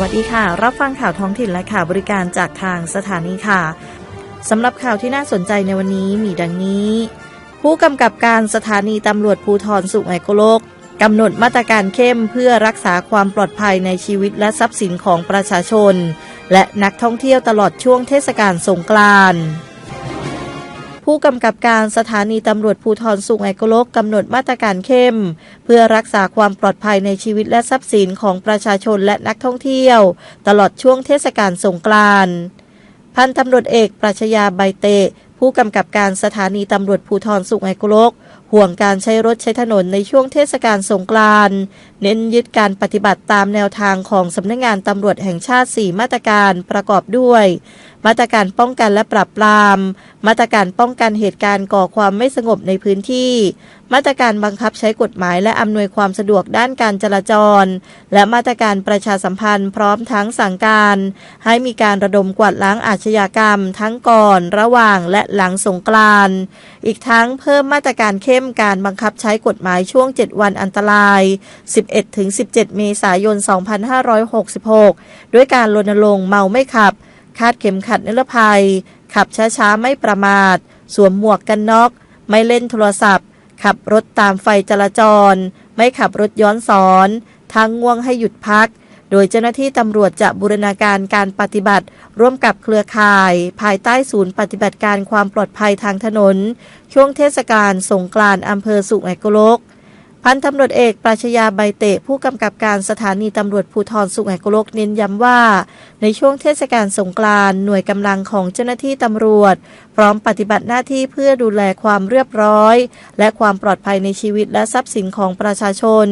วัสดีค่ะ รับฟังข่าวท้องถิ่นและข่าวบริการจากทางสถานีค่ะสำหรับข่าวที่น่าสนใจในวันนี้มีดังนี้ ผู้กำกับการสถานีตำรวจภูธรสุไหงโกลกกำหนดมาตรการเข้มเพื่อรักษาความปลอดภัยในชีวิตและทรัพย์สินของประชาชน และนักท่องเที่ยวตลอดช่วงเทศกาลสงกรานต์ ผู้กำกับการสถานีตำรวจภูธรสุไหงโกลกกำหนดมาตรการเข้ม เพื่อรักษาความปลอดภัยในชีวิตและทรัพย์สินของประชาชนและนักท่องเที่ยว ตลอดช่วงเทศกาลสงกรานต์พันตำรวจเอกปรัชญาใบเตะผู้กำกับการสถานีตำรวจภูธรสุไหงโกลกห่วงการใช้รถใช้ถนนในช่วงเทศกาลสงกรานต์เน้นยึดการปฏิบัติตามแนวทางของสำนักงงานตำรวจแห่งชาติ 4 มาตรการประกอบด้วย มาตรการป้องกันและปราบปราม มาตรการป้องกันเหตุการณ์ก่อความไม่สงบในพื้นที่ มาตรการบังคับใช้กฎหมายและอำนวยความสะดวกด้านการจราจร และมาตรการประชาสัมพันธ์พร้อมทั้งสั่งการ ให้มีการระดมกวาดล้างอาชญากรรม ทั้งก่อน ระหว่างและหลังสงกรานต์อีกทั้งเพิ่มมาตรการเข้มการบังคับใช้กฎหมายช่วง 7 วันอันตราย 11-17 เมษายน 2566 ด้วยการรณรงค์เมาไม่ขับ คาดเข็มขัดนิรภัย ขับช้าๆ ไม่ประมาท สวมหมวกกันน็อก ไม่เล่นโทรศัพท์ ขับรถตามไฟจราจร ไม่ขับรถย้อนสอนทางง่วงให้หยุดพัก โดยเจ้าหน้าที่ตำรวจจะบูรณาการการปฏิบัติ ร่วมกับเครือข่าย ภายใต้ศูนย์ปฏิบัติการความปลอดภัยทางถนน ช่วงเทศกาลสงกรานต์อำเภอสุไหงโกลก พันตำรวจเอกปราชญาใบเตะผู้กำกับการสถานีตำรวจภูธรสุไหงโกลกเน้นย้ำว่า ในช่วงเทศกาลสงกรานต์หน่วยกำลังของเจ้าหน้าที่ตำรวจ พร้อมปฏิบัติหน้าที่เพื่อดูแลความเรียบร้อย และความปลอดภัยในชีวิตและทรัพย์สินของประชาชน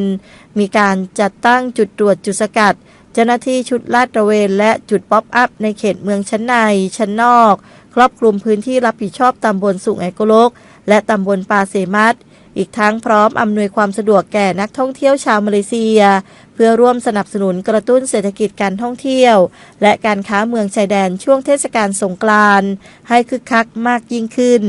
มีการจัดตั้งจุดตรวจจุดสกัด เจ้าหน้าที่ชุดลาดตระเวนและจุดป๊อปอัพในเขตเมืองชั้นใน ชั้นนอก ครอบคลุมพื้นที่รับผิดชอบตำบลสุไหงโกลกและตำบลปาเสมัด อีกทั้งพร้อมอำนวยความสะดวกแก่นักท่องเที่ยวชาวมาเลเซีย เพื่อร่วมสนับสนุนกระตุ้นเศรษฐกิจการท่องเที่ยว และการค้าเมืองชายแดนช่วงเทศกาลสงกรานต์ให้คึกคักมากยิ่งขึ้น